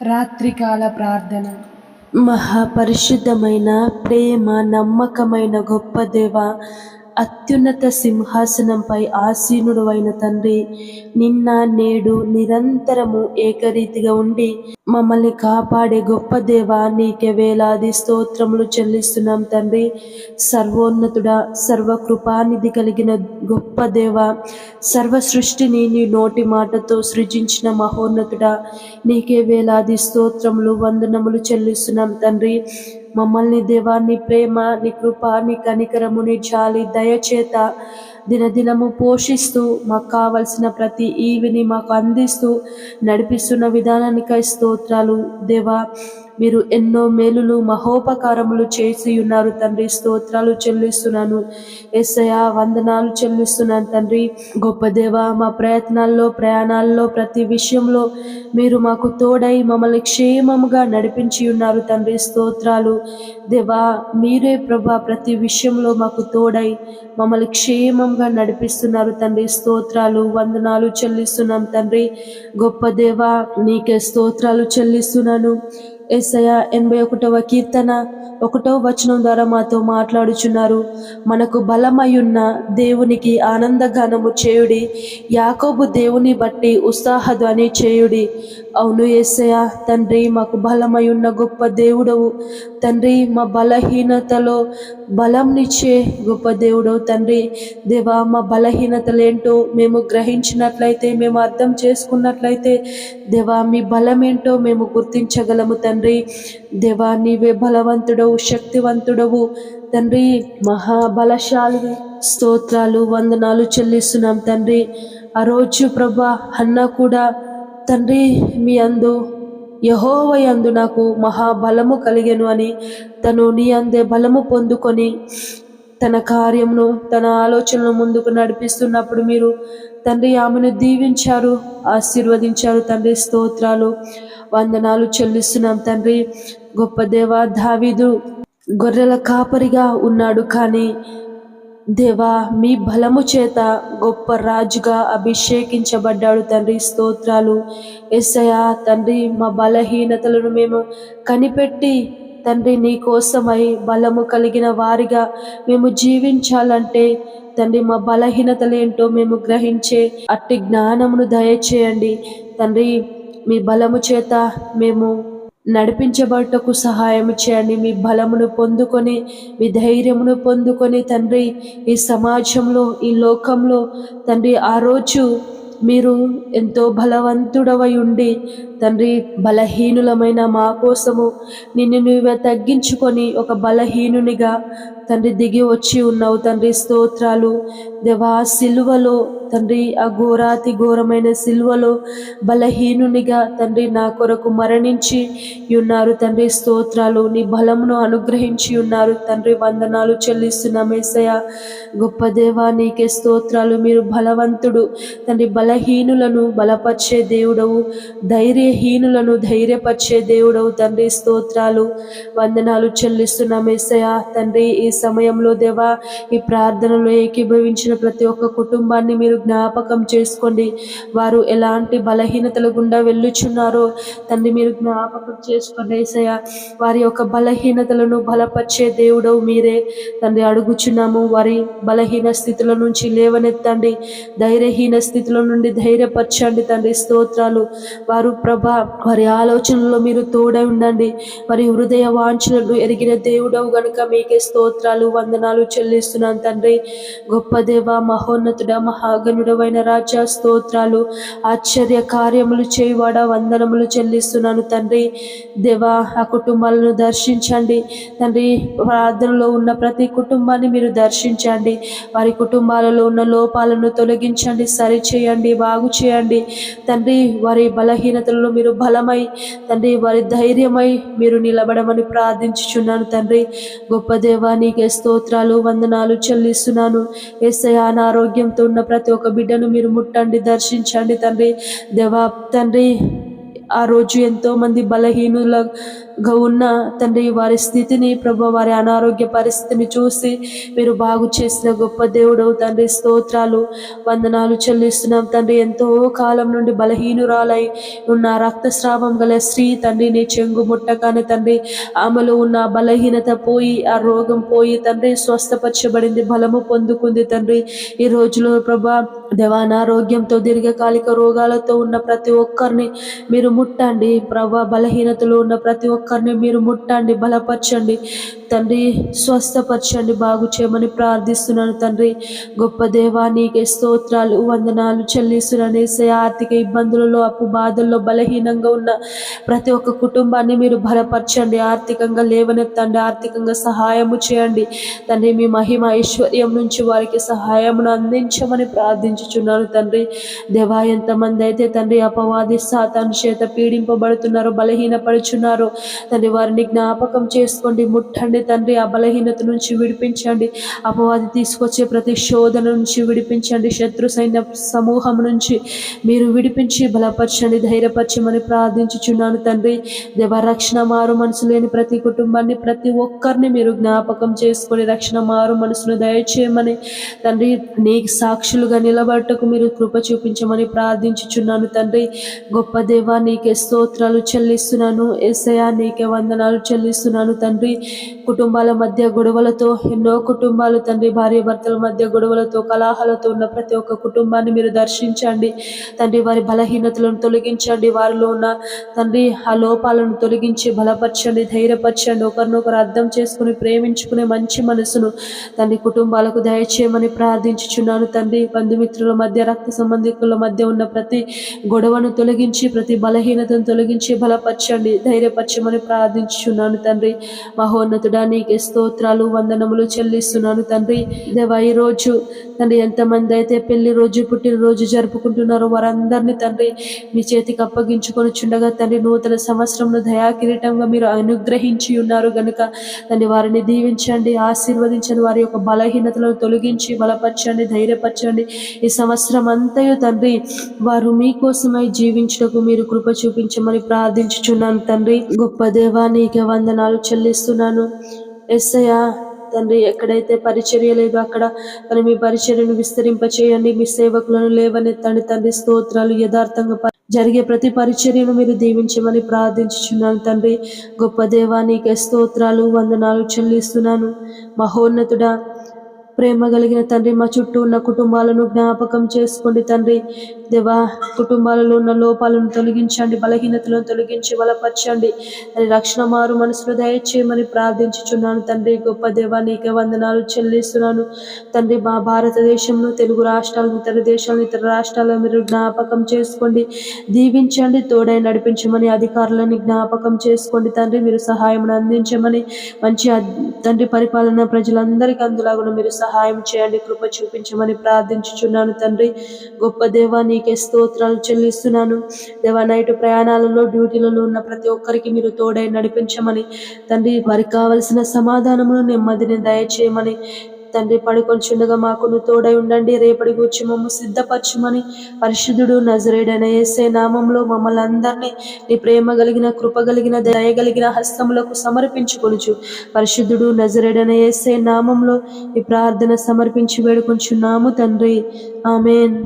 రాత్రికాల ప్రార్థన. మహాపరిశుద్ధమైన ప్రేమ నమ్మకమైన గొప్ప దేవ అత్యున్నత సింహాసనంపై ఆసీనుడు అయిన తండ్రి నిన్న నేడు నిరంతరము ఏకరీతిగా ఉండి మమ్మల్ని కాపాడే గొప్ప దేవ నీకే వేలాది స్తోత్రములు చెల్లిస్తున్నాం తండ్రి. సర్వోన్నతుడా సర్వకృపానిధి కలిగిన గొప్ప దేవ సర్వ సృష్టిని నీ నోటి మాటతో సృజించిన మహోన్నతుడా నీకే వేలాది స్తోత్రములు వందనములు చెల్లిస్తున్నాం తండ్రి. మమ్మల్ని దేవా నీ ప్రేమ నీ కృప నీ కనికరము నీ జాలి దయచేత దినదినము పోషిస్తూ మాకు కావలసిన ప్రతి ఈవిని మాకు అందిస్తూ నడిపిస్తున్న విధానానికై స్తోత్రాలు. దేవా మీరు ఎన్నో మేలులు మహోపకారములు చేసి ఉన్నారు తండ్రి. స్తోత్రాలు చెల్లిస్తున్నాను. ఎస్ఐ వందనాలు చెల్లిస్తున్నాను తండ్రి. గొప్ప దేవ మా ప్రయత్నాల్లో ప్రయాణాల్లో ప్రతి విషయంలో మీరు మాకు తోడై మమ్మల్ని క్షేమముగా నడిపించి ఉన్నారు తండ్రి. స్తోత్రాలు. దేవా మీరే ప్రభా ప్రతి విషయంలో మాకు తోడై మమ్మల్ని క్షేమంగా నడిపిస్తున్నారు తండ్రి. స్తోత్రాలు వందనాలు చెల్లిస్తున్నాం తండ్రి. గొప్ప దేవ నీకే స్తోత్రాలు చెల్లిస్తున్నాను. ఏసయ ఎనభై ఒకటవ కీర్తన ఒకటో వచనం ద్వారా మాతో మాట్లాడుచున్నారు. మనకు బలమయున్న దేవునికి ఆనందగానము చేయుడి యాకోబు దేవుని బట్టి ఉత్సాహధ్వని చేయుడి. అవును ఏసయ తండ్రి మాకు బలమై ఉన్న గొప్ప దేవుడవు. తండ్రి మా బలహీనతలో బలంనిచ్చే గొప్ప దేవుడవు తండ్రి. దేవా మా బలహీనతలేంటో మేము గ్రహించినట్లయితే మేము అర్థం చేసుకున్నట్లయితే దేవా మీ బలమేంటో మేము గుర్తించగలము తండ్రి. దేవా నీవే బలవంతుడవు శక్తివంతుడవు. తండ్రి మహాబలశాలు స్తోత్రాలు వందనాలు చెల్లిస్తున్నాం తండ్రి. ఆ రోజు ప్రభా అన్న కూడా తండ్రి మీ అందు యహోవయందు నాకు మహాబలము కలిగెను అని తను నీ అందే బలము పొందుకొని తన కార్యమును తన ఆలోచనను ముందుకు నడిపిస్తున్నప్పుడు మీరు తండ్రి ఆమెను దీవించారు ఆశీర్వదించారు. తండ్రి స్తోత్రాలు వందనాలు చెల్లిస్తున్నాం తండ్రి. గొప్ప దేవ దావీదు గొర్రెల కాపరిగా ఉన్నాడు కానీ దేవా మీ బలము చేత గొప్ప రాజుగా అభిషేకించబడ్డాడు తండ్రి. స్తోత్రాలు ఎస్సయా తండ్రి మా బలహీనతలను మేము కనిపెట్టి తండ్రి నీ కోసమై బలము కలిగిన వారిగా మేము జీవించాలంటే తండ్రి మా బలహీనతలేంటో మేము గ్రహించే అట్టి జ్ఞానమును దయచేయండి. తండ్రి మీ బలము చేత మేము నడిపించబడటకు సహాయం చేయండి. మీ బలమును పొందుకొని మీ ధైర్యమును పొందుకొని తండ్రి ఈ సమాజంలో ఈ లోకంలో తండ్రి ఆ రోజు మీరు ఎంతో బలవంతుడవై ఉండి తండ్రి బలహీనులమైన మా కోసము నిన్ను నువ్వే తగ్గించుకొని ఒక బలహీనునిగా తండ్రి దిగి వచ్చి ఉన్నావు తండ్రి స్తోత్రాలు. దేవా సిలువలో తండ్రి ఆ ఘోరాతి ఘోరమైన సిలువలో బలహీనునిగా తండ్రి నా కొరకు మరణించి ఉన్నారు. తండ్రి స్తోత్రాలు నీ బలమును అనుగ్రహించి ఉన్నారు. తండ్రి వందనాలు చెల్లిస్తున్నాం ఏసయ గొప్ప దేవా నీకే స్తోత్రాలు. మీరు బలవంతుడు. తండ్రి బలహీనులను బలపరిచే దేవుడవు. ధైర్యహీనులను ధైర్యపరిచే దేవుడవు తండ్రి. స్తోత్రాలు వందనాలు చెల్లిస్తున్నాం ఏసయ తండ్రి ఈ సమయంలో దేవా ఈ ప్రార్థనలో ఏకీభవించిన ప్రతి ఒక్క కుటుంబాన్ని మీరు జ్ఞాపకం చేసుకోండి. వారు ఎలాంటి బలహీనతల గుండా వెళ్ళుచున్నారో తండ్రి మీరు జ్ఞాపకం చేసుకోండి. ఏసయ్య వారి యొక్క బలహీనతలను బలపరిచే దేవుడవు మీరే. తండ్రి అడుగుచున్నాము వారి బలహీన స్థితుల నుంచి లేవనెత్తండి. ధైర్యహీన స్థితుల నుండి ధైర్యపరచండి తండ్రి స్తోత్రాలు. వారు ప్రభ వారి ఆలోచనలో మీరు తోడై ఉండండి. వారి హృదయ వాంఛనలు ఎరిగిన దేవుడవు గనుక మీకే స్తోత్రాలు వందనాలు చెల్లిస్తున్నాను తండ్రి. గొప్ప దేవ మహోన్నతుడ మహాగణుడవైన రాజా స్తోత్రాలు ఆశ్చర్య కార్యములు చేయవాడ వందనములు చెల్లిస్తున్నాను తండ్రి. దేవా ఆ కుటుంబాలను దర్శించండి. తండ్రి ప్రార్థనలో ఉన్న ప్రతి కుటుంబాన్ని మీరు దర్శించండి. వారి కుటుంబాలలో ఉన్న లోపాలను తొలగించండి సరిచేయండి బాగు చేయండి. తండ్రి వారి బలహీనతలలో మీరు బలమై తండ్రి వారి ధైర్యమై మీరు నిలబడమని ప్రార్థించుచున్నాను తండ్రి. గొప్ప దేవా నీకే స్తోత్రాలు వందనాలు చెల్లిస్తున్నాను. ఎస్ఐ అనారోగ్యంతో ఉన్న ప్రతి ఒక బిడ్డను మీరు ముట్టండి దర్శించండి తండ్రి. దేవా తండ్రి ఆ రోజు ఎంతో మంది బలహీనులుగా ఉన్న తండ్రి వారి స్థితిని ప్రభు వారి అనారోగ్య పరిస్థితిని చూసి మీరు బాగు చేసిన గొప్ప దేవుడు తండ్రి. స్తోత్రాలు వందనాలు చెల్లిస్తున్నాం తండ్రి. ఎంతో కాలం నుండి బలహీనురాలై ఉన్న రక్తస్రావం గల స్త్రీ తండ్రి నీ చెంగు ముట్టగానే తండ్రి ఆమెలో ఉన్న బలహీనత పోయి ఆ రోగం పోయి తండ్రి స్వస్థపరచబడింది బలము పొందుకుంది తండ్రి. ఈ రోజులో ప్రభా దేవానారోగ్యంతో దీర్ఘకాలిక రోగాలతో ఉన్న ప్రతి ఒక్కరిని మీరు ముట్టండి. ప్రభా బలహీనతలో ఉన్న ప్రతి ఒక్క ఒక్కరిని మీరు ముట్టండి బలపరచండి. తండ్రి స్వస్థపరచండి బాగు చేయమని ప్రార్థిస్తున్నాను తండ్రి. గొప్ప దేవా నీకే స్తోత్రాలు వందనాలు చెల్లిస్తున్నాను. ఏసే ఆర్థిక ఇబ్బందులలో అప్పు బాధల్లో బలహీనంగా ఉన్న ప్రతి ఒక్క కుటుంబాన్ని మీరు బలపరచండి. ఆర్థికంగా లేవనెత్తండి ఆర్థికంగా సహాయము చేయండి. తండ్రి మీ మహిమ ఐశ్వర్యం నుంచి వారికి సహాయమును అందించమని ప్రార్థించుచున్నాను తండ్రి. దేవా ఎంతమంది అయితే తండ్రి అపవాది సాతాను చేత పీడింపబడుతున్నారో బలహీనపడుచున్నారో తండ్రి వారిని జ్ఞాపకం చేసుకోండి. ముట్టండి తండ్రి ఆ బలహీనత నుంచి విడిపించండి. అపవాది తీసుకొచ్చే ప్రతి శోధన నుంచి విడిపించండి. శత్రు సైన్య సమూహం నుంచి మీరు విడిపించి బలపరచండి ధైర్యపరచమని ప్రార్థించుచున్నాను తండ్రి. దేవ రక్షణ మారు మనసు లేని ప్రతి కుటుంబాన్ని ప్రతి ఒక్కరిని మీరు జ్ఞాపకం చేసుకొని రక్షణ మారు మనసును దయచేయమని తండ్రి నీకు సాక్షులుగా నిలబడటకు మీరు కృప చూపించమని ప్రార్థించుచున్నాను తండ్రి. గొప్ప దేవా నీకే స్తోత్రాలు చెల్లిస్తున్నాను. ఎస్ఐయా నీకే వందనాలు చెల్లిస్తున్నాను తండ్రి. కుటుంబాల మధ్య గొడవలతో ఎన్నో కుటుంబాలు తండ్రి భార్య భర్తల మధ్య గొడవలతో కలహాలతో ఉన్న ప్రతి ఒక్క కుటుంబాన్ని మీరు దర్శించండి. తండ్రి వారి బలహీనతలను తొలగించండి. వారిలో ఉన్న తండ్రి ఆ లోపాలను తొలగించి బలపరచండి ధైర్యపరచండి. ఒకరినొకరు అర్థం చేసుకుని ప్రేమించుకునే మంచి మనసును తండ్రి కుటుంబాలకు దయచేయమని ప్రార్థించుచున్నాను తండ్రి. బంధుమిత్రుల మధ్య రక్త సంబంధికుల మధ్య ఉన్న ప్రతి గొడవను తొలగించి ప్రతి బలహీనతను తొలగించి బలపరచండి ధైర్యపరచమని ప్రార్థించుచున్నాను తండ్రి. మహోన్నతుడా నీకే స్తోత్రాలు వందనములు చెల్లిస్తున్నాను తండ్రి. దేవా ఈ రోజు తండ్రి ఎంతమంది అయితే పెళ్ళి రోజు పుట్టినరోజు జరుపుకుంటున్నారో వారందరినీ తండ్రి మీ చేతికి అప్పగించుకొని చుండగా తండ్రి నూతన సంవత్సరంలో దయాకిరీటంగా మీరు అనుగ్రహించి ఉన్నారు గనుక తండ్రి వారిని దీవించండి ఆశీర్వదించండి వారి యొక్క బలహీనతలను తొలగించి బలపరచండి ధైర్యపరచండి. ఈ సంవత్సరం అంతయు తండ్రి వారు మీకోసమై జీవించుటకు మీరు కృప చూపించమని ప్రార్థించుచున్నాను తండ్రి. గొప్ప దేవా నీకే వందనాలు చెల్లిస్తున్నాను. ఎస్సయ్య తండ్రి ఎక్కడైతే పరిచర్య లేదో అక్కడ తను మీ పరిచర్యను విస్తరింప చేయండి మీ సేవకులను లేవనెత్తండి. తండ్రి స్తోత్రాలు యథార్థంగా జరిగే ప్రతి పరిచర్యను మీరు దీవించమని ప్రార్థించుచున్నాను తండ్రి. గొప్ప దేవానికి స్తోత్రాలు వందనాలు చెల్లిస్తున్నాను. మహోన్నతుడా ప్రేమ కలిగిన తండ్రి మా చుట్టూ ఉన్న కుటుంబాలను జ్ఞాపకం చేసుకోండి తండ్రి. దేవా కుటుంబాలలో ఉన్న లోపాలను తొలగించండి బలహీనతలను తొలగించి బలపరచండి. అని రక్షణ మారు మనసును దయచేయమని ప్రార్థించుచున్నాను తండ్రి. గొప్ప దేవా నీకే వందనాలు చెల్లిస్తున్నాను. తండ్రి మా భారతదేశంలో తెలుగు రాష్ట్రాలను ఇతర దేశాలను ఇతర రాష్ట్రాలను మీరు జ్ఞాపకం చేసుకోండి. దీవించండి తోడై నడిపించమని అధికారులని జ్ఞాపకం చేసుకోండి తండ్రి. మీరు సహాయం అందించమని మంచి తండ్రి పరిపాలన ప్రజలందరికీ అందులాగున మీరు సహాయం చేయండి కృప చూపించమని ప్రార్థించుచున్నాను తండ్రి. గొప్ప దేవా నీకే స్తోత్రాలు చెల్లిస్తున్నాను. దేవా నైట్ ప్రయాణాలలో డ్యూటీలలో ఉన్న ప్రతి ఒక్కరికి మీరు తోడై నడిపించమని తండ్రి వారికి కావలసిన సమాధానమును నెమ్మదిని దయచేయమని తండ్రి పడుకొంచుండగా మాకు తోడై ఉండండి. రేపటి గురించి మమ్మ సిద్ధపరచమని పరిశుద్ధుడు నజరేడైన ఏసే నామంలో మమ్మల్ని అందరినీ నీ ప్రేమ కలిగిన కృప కలిగిన దయ కలిగిన హస్తములకు సమర్పించుకొనుచు పరిశుద్ధుడు నజరేడైన ఏసే నామంలో ఈ ప్రార్థన సమర్పించి వేడుకొంచున్నాము తండ్రి. ఆమెన్.